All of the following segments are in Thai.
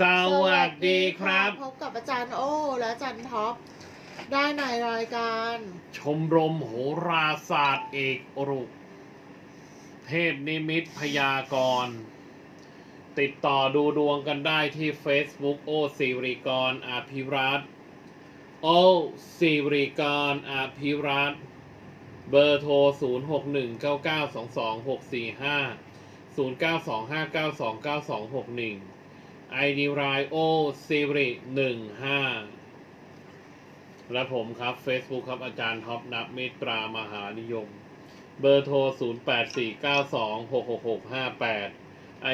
สวัสดีครับ พบกับอาจารย์โอ้และอาจารย์ท็อป ได้ในรายการ ชมรมโหราศาสตร์เอกรุกเทพนิมิตพยากรณ์ติดต่อดูดวงกันได้ที่ Facebook โอสิริกรอภิรัตน์โอสิริกรอภิรัตน์เบอร์โทร 0 6 1 9 9 2 2 6 4 5 0 9 2 5 9 2 9 2 6 1 ID รายโอสิริ15และผมครับ Facebook ครับอาจารย์ท็อปนับเมตตรามหานิยม เบอร์โทร 0 8 4 9 2 6 6 6 5 8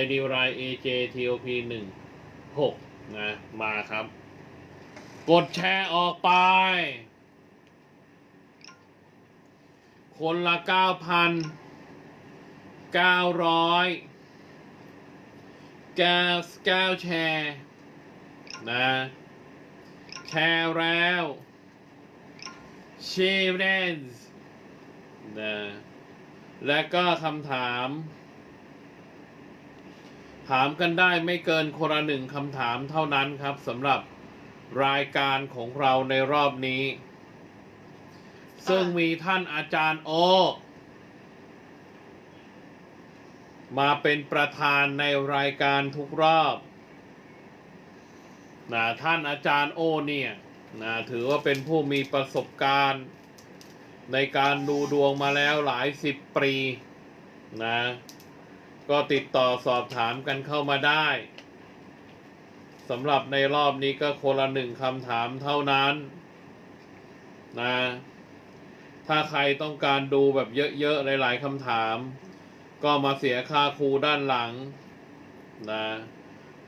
ID ราย AJTOP 1 6 นะ มาครับ กดแชร์ออกไป คนละ 9,900 ก้วแก้วแชร์นะแชร์แล้วเชเรนส์นะและก็คำถาม ถามกันได้ไม่เกินคนละหนึ่งคำถามเท่านั้นครับสำหรับรายการของเราในรอบนี้ ซึ่งมีท่านอาจารย์โอ มาเป็นประธานในรายการทุกรอบนะท่านอาจารย์โอเนี่ยนะถือว่าเป็นผู้มีประสบการณ์ในการดูดวงมาแล้วหลายสิบปีนะก็ติดต่อสอบถามกันเข้ามาได้สำหรับในรอบนี้ก็คนละหนึ่งคำถามเท่านั้นนะถ้าใครต้องการดูแบบเยอะๆหลายๆคำถาม ก็มาเสียค่าครูด้านหลังนะ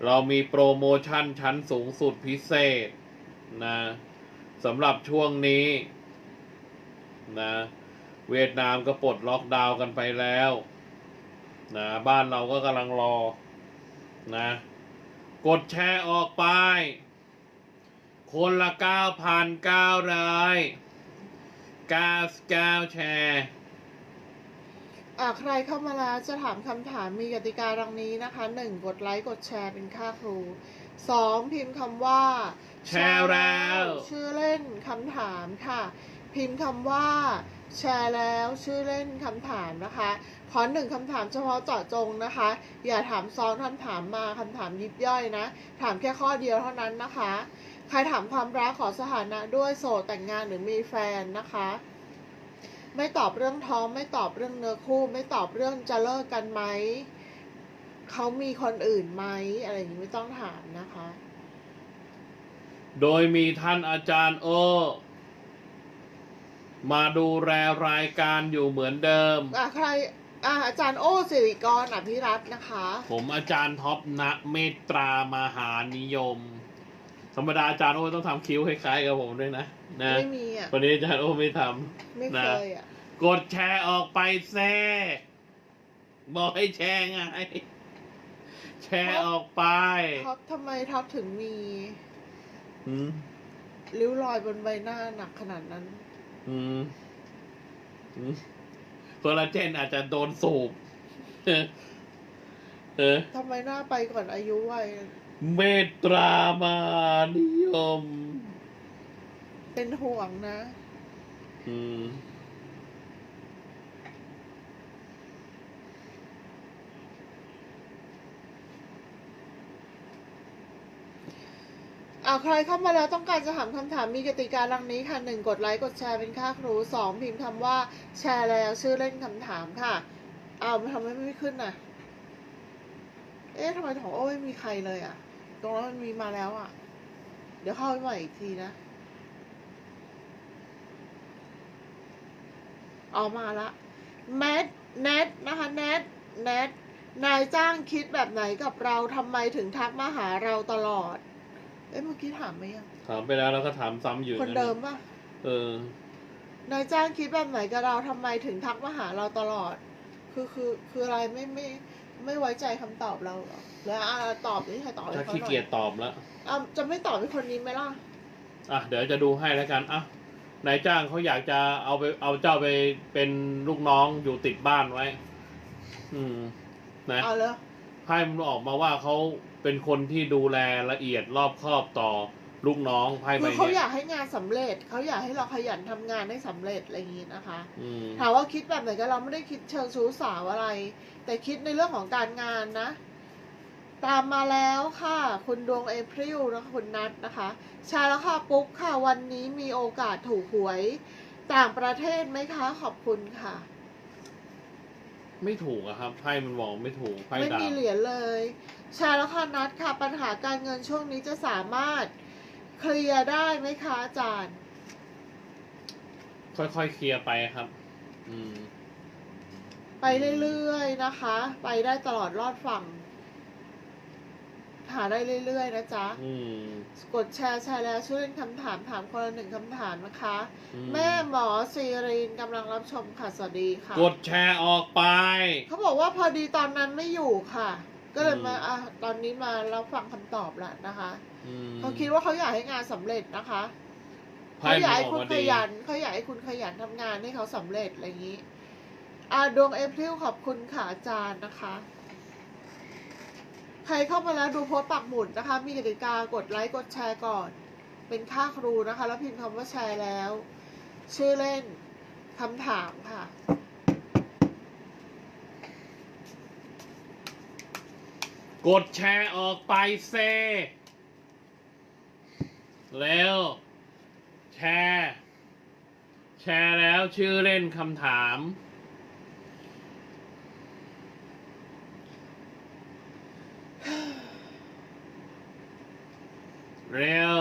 เรามีโปรโมชั่นชั้นสูงสุดพิเศษนะสำหรับช่วงนี้นะเวียดนามก็ปลดล็อกดาวน์กันไปแล้วนะบ้านเราก็กำลังรอนะกดแชร์ออกไป คนละ9,900 99แชร์อ่า ใครเข้ามาแล้วจะถามคำถามมีกติกาดังนี้นะคะ 1. กดไลค์กดแชร์เป็นค่าครู 2. พิมพ์คำว่า แชร์แล้ว ชื่อเล่นคำถามค่ะ พิมพ์คำว่า แชร์แล้วชื่อเล่นคำถามนะคะ ขอหนึ่งคำถามเฉพาะเจาะจงนะคะ อย่าถามซ้อนคำถามมาคำถามยิบย่อยนะ ถามแค่ข้อเดียวเท่านั้นนะคะ ใครถามความรักขอสถานะด้วยโสดแต่งงานหรือมีแฟนนะคะ ไม่ตอบเรื่องท้อง ไม่ตอบเรื่องเนื้อคู่ ไม่ตอบเรื่องจะเลิกกันไหมเขามีคนอื่นไหมอะไรอย่างนี้ไม่ต้องถามนะคะ โดยมีท่านอาจารย์โอ มาดูแลรายการอยู่เหมือนเดิมอะใครอะอาจารย์โอ้สิริกรอภิรัตน์นะคะ ผมอาจารย์ท็อปนะเมตตรามหานิยม ธรรมดาอาจารย์โอต้องทำคิ้วคล้ายๆกับผมด้วยนะนะไม่มีอะ วันนี้อาจารย์โอไม่ทไม่ำเคนะยอะ กดแชร์ออกไปแซ่บอกให้แชร์ไง แชร์ออกไปท็อปทำไมท็อปถึงมีอืมริ้วรอยบนใบหน้าหนักขนาดนั้น อืมอืมโคลลาเจนอาจจะโดนสูบเออเออทำไมหน้าไปก่อนอายุวัย เมตตรามานิยม เป็นห่วงนะ อืม อ่าใครเข้ามาแล้วต้องการจะถามคำถามมีกติกาดังนี้ค่ะหนึ่งกดไลค์กดแชร์เป็นค่าครูสองพิมพ์คำว่า แชร์แล้วชื่อเล่นคำถามค่ะเอาวทำไมไม่ขึ้นน่ะ เอ๊ะทำไมของโอ้ไม่มีใครเลยอะ ตรงนั้นมันมีมาแล้วอะ เดี๋ยวเข้าไปใหม่อีกทีนะออกมาละแมทเน็ตนะคะเน็ตเน็ตนายจ้างคิดแบบไหนกับเราทำไมถึงทักมาหาเราตลอด เอ๊ะเมื่อกี้ถามไหมยังถามไปแล้วแล้วก็ถามซ้ำอยู่คนเดิมป่ะเออนายจ้างคิดแบบไหนกับเราทำไมถึงทักมาหาเราตลอด คือคือคืออะไรไม่ไม่ไม่ไว้ใจคำตอบเราเหรอแล้วอะตอบนี่ใครตอบให้ถ้าเขาขี้หน่อเกียจยตอบแล้ว อะจะไม่ตอบให้คนนี้ไหมล่ะ อะเดี๋ยวจะดูให้แล้วกันอะนายจ้างเขาอยากจะเอาไปเอาเจ้าไปเป็นลูกน้องอยู่ติดบ้านไว้ อืม นะ เอาเลยเไพ่มันออกมาว่าเขาเป็นคนที่ดูแลละเอียดรอบคอบต่อลูกน้องไพ่ใบคือเขาอเนี้ยยากให้งานสำเร็จ เขาอยากให้เราขยันทำงานให้สำเร็จอะไรอย่างนี้นะคะ อืมถามว่าคิดแบบไหนก็เราไม่ได้คิดเชิงชู้สาวอะไร แต่คิดในเรื่องของการงานนะ ตามมาแล้วค่ะ คุณดวงเอพริลนะคะคุณนัทนะคะ ชาแล้วค่ะปุ๊กค่ะ วันนี้มีโอกาสถูกหวยต่างประเทศไหมคะ ขอบคุณค่ะ ไม่ถูกอะครับไพ่มันบอกไม่ถูกไพ่ไม่ดามีบเหรียญเลย ชาแล้วค่ะนัทค่ะ ปัญหาการเงินช่วงนี้จะสามารถเคลียร์ได้ไหมคะอาจารย์ ค่อยๆเคลียร์ไปครับ อืม ไปเรื่อยๆนะคะ ไปได้ตลอดรอดฝั่งหาได้เรื่อยๆนะจ๊ะอืมกดแชร์แชร์แล้วช่วยเล่นคำถามถามคนละหนึ่งคำถามนะคะอืแม่หมอซีรีนกำลังรับชมค่ะสวัสดีค่ะ กดแชร์ออกไป เขาบอกว่าพอดีตอนนั้นไม่อยู่ค่ะ ก็เลยมาอืมอะตอนนี้มารับฟังคำตอบแล้วนะคะอืมเขาคิดว่าเขาอยากให้งานสำเร็จนะคะไพ่เขาอยากมันให้ออกคุณมาขดียันเขาอยากให้คุณขยันทำงานให้เขาสำเร็จอะไรอย่างนี้ อาดวงเอพริลขอบคุณค่ะอาจารย์นะคะ ใครเข้ามาแล้วดูโพสต์ปักหมุดนะคะ มีกติกากดไลค์กดแชร์ก่อน เป็นค่าครูนะคะ แล้วพิมพ์คำว่าแชร์แล้ว ชื่อเล่นคำถามค่ะกดแชร์ออกไปเซ แล้ว แชร์ แชร์แล้วชื่อเล่นคำถาม เร็ว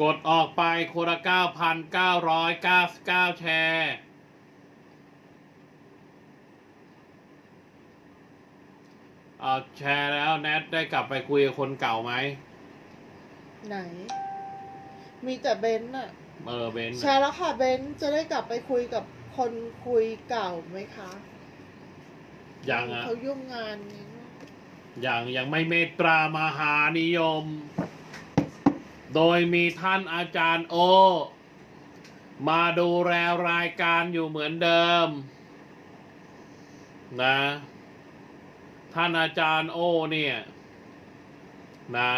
กดออกไปคนละ9,999แชร์เอาแชร์แล้วแนทได้กลับไปคุยกับคนเก่าไหม ไหน มีแต่เบนซ์อะเออเบนซ์แชร์แล้วค่ะเบนซ์จะได้กลับไปคุยกับคนคุยเก่าไหมคะยังอะเขายุ่งงานนี้ ยังยังไม่เมตตามหานิยม โดยมีท่านอาจารย์โอ มาดูแลรายการอยู่เหมือนเดิม นะ ท่านอาจารย์โอเนี่ย นะ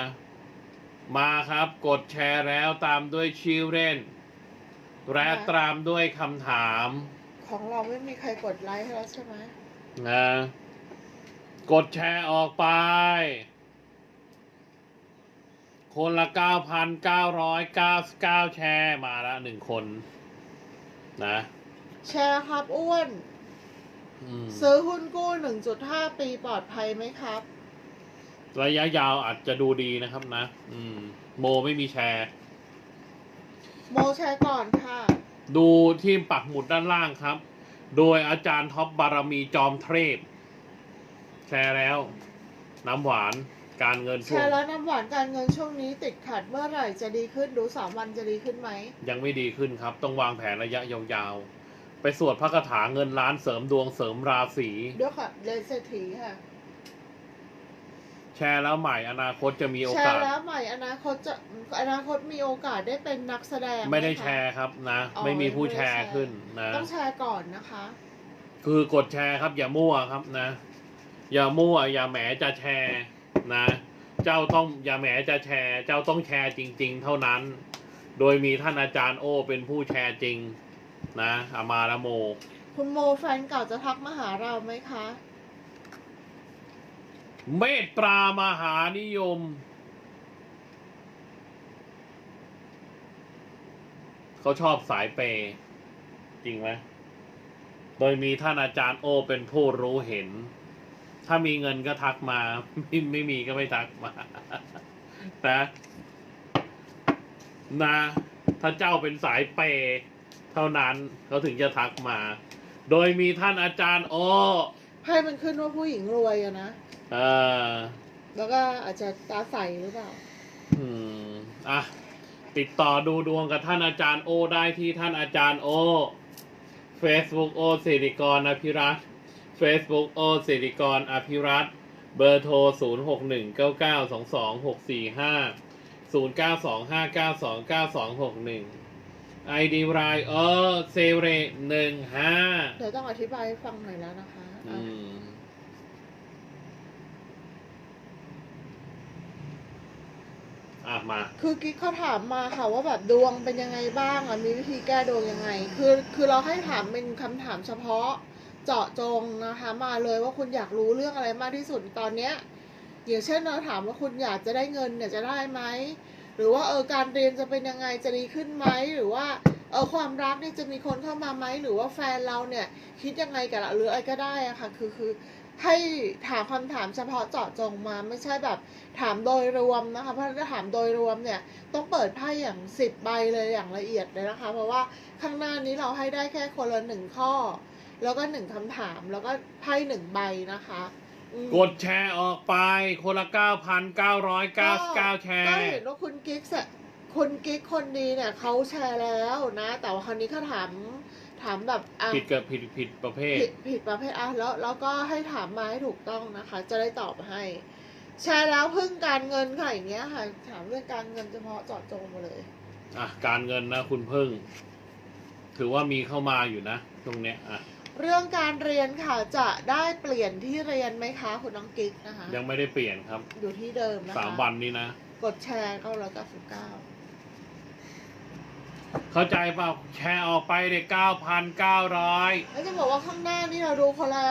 มาครับกดแชร์แล้วตามด้วยชื่อเล่น และตามด้วยคำถาม ของเราไม่มีใครกดไลค์ให้แล้วใช่ไหมนะ กดแชร์ออกไป คนละ 9,999 แชร์มาละหนึ่งคน นะ แชร์ครับอ้วนอืมซื้อหุ้นกู้ 1.5 ปีปลอดภัยไหมครับ ระยะยาวอาจจะดูดีนะครับนะ อืม โมไม่มีแชร์ โมแชร์ก่อนค่ะ ดูที่ปักหมุดด้านล่างครับ โดยอาจารย์ท็อปบารมีจอมเทพ แชร์แล้ว น้ำหวานการเงินแชช่วงร์แล้วน้ำหวานการเงินช่วงนี้ติดขัดเมื่อไหร่จะดีขึ้นดูสามวันจะดีขึ้นไหมยังไม่ดีขึ้นครับ ต้องวางแผนระยะยาวๆ ไปสวดพระคาถาเงินล้านเสริมดวงเสริมราศีเดี๋ยวค่ะเลนเศรษฐีค่ะ แชร์แล้วใหม่อนาคตจะมีโอแชการ์ส แล้วใหม่อนาคตจะอนาคตมีโอกาสได้เป็นนักแสดงไม่ได้หคะ แชร์ครับนะ อ๋อไม่มีผู้ไม่ได้แชร์แชร์ ขึ้นนะ ต้องแชร์ก่อนนะคะ คือกดแชร์ครับอย่ามั่วครับนะ อย่ามั่วอย่าแหมจะแชร์นะ เจ้าต้องอย่าแหมจะแชร์ เจ้าต้องแชร์จริง ๆ เท่านั้น โดยมีท่านอาจารย์โอเป็นผู้แชร์จริงนะอามาละโม คุณโมแฟนเก่าจะทักมาหาเราไหมคะ เมตตามหานิยม เขาชอบสายเปย์จริงไหมโดยมีท่านอาจารย์โอเป็นผู้รู้เห็น ถ้ามีเงินก็ทักมาไม่ไม่มีก็ไม่ทักมานะนะ ถ้าเจ้าเป็นสายเปย์เท่านั้นเขาถึงจะทักมา โดยมีท่านอาจารย์โอไพ่มันขึ้นว่าผู้หญิงรวยอะนะเออแล้วก็อาจจะตาใสหรือเปล่า อืมอะติดต่อดูดวงกับท่านอาจารย์โอได้ที่ท่านอาจารย์โอ Facebook โอสิริกรอภิรัตน์ Facebook โอสิริกรอภิรัตน์เบอร์โทร 0 6 1 9 9 2 2 6 4 5 0 9 2 5 9 2 9 2 6 1 ID รายเออเซเรหนึ่งห้าเดี๋ยวต้องอธิบายให้ฟังหน่อยแล้วนะคะอืมอะมา คือกิ๊กเขาถามมาค่ะว่าแบบดวงเป็นยังไงบ้างอะมีวิธีแก้ดวงยังไง คือคือเราให้ถามเป็นคำถามเฉพาะ เจาะจงนะคะมาเลยว่าคุณอยากรู้เรื่องอะไรมากที่สุดตอนเนี้ยอย่างเช่นเราถามว่าคุณอยากจะได้เงินเนี่ยจะได้ไหมหรือว่าเออการเรียนจะเป็นยังไงจะดีขึ้นไหมหรือว่าเออความรักเนี่ยจะมีคนเข้ามาไหมหรือว่าแฟนเราเนี่ยคิดยังไงกับเราหรืออะไรก็ได้อะค่ะคือคือให้ถามคำถามเฉพาะเจาะจงมาไม่ใช่แบบถามโดยรวมนะคะเพราะถ้าถามโดยรวมเนี่ยต้องเปิดไพ่อย่างสิบใบเลยอย่างละเอียดเลยนะคะ เพราะว่าข้างหน้านี้เราให้ได้แค่คนละหนึ่งข้อ แล้วก็หนึ่งคำถาม แล้วก็ไพ่หนึ่งใบนะคะอืม กดแชร์ออกไป คนละ 9,999 แชก็ร์ เห็นว่าคุณกิ๊กสะคุณกิ๊กคนดีเนี่ยเขาแชร์แล้วนะ แต่ว่าคราวนี้เขาถามถามแบบอะผิดกับผิดผิดประเภท ผิดผิดประเภทอะแล้วแล้วก็ให้ถามมาให้ถูกต้องนะคะ จะได้ตอบให้ แชร์แล้วพึ่งการเงินค่ะอย่างเงี้ยค่ะ ถามเรื่องการเงินเฉพาะเจาะจงมาเลย อะ การเงินนะคุณพึ่ง ถือว่ามีเข้ามาอยู่นะ ตรงเนี้ยอะ เรื่องการเรียนค่ะจะได้เปลี่ยนที่เรียนไหมคะคุณน้องกิ๊กนะคะ ยังไม่ได้เปลี่ยนครับ อยู่ที่เดิมนะคะสามวันนี้นะ กดแชร์เข้าร้อยเก้าสิบเก้าเข้าใจเปล่าแชร์ออกไปเด็ก9,900แล้วจะบอกว่าข้างหน้านี่เราดูคนละ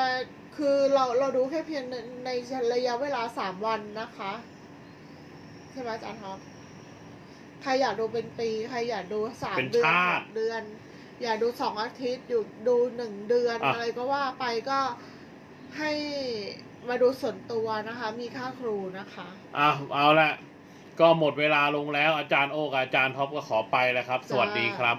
คือเราเราดูแค่เพียงในในระยะเวลาสามวันนะคะ ใช่ไหมอาจารย์ท็อปใครอยากดูเป็นปี ใครอยากดูสามเป็นเดือนชาหติกเดือน อยากดูสองอาทิตย์อยู่ดูหนึ่งเดือนอะ อะไรก็ว่าไปก็ให้มาดูส่วนตัวนะคะ มีค่าครูนะคะอะเอาละก็หมดเวลาลงแล้วอาจารย์โอกับอาจารย์ท็อปก็ขอไปแล้วครับ สวัสดีครับ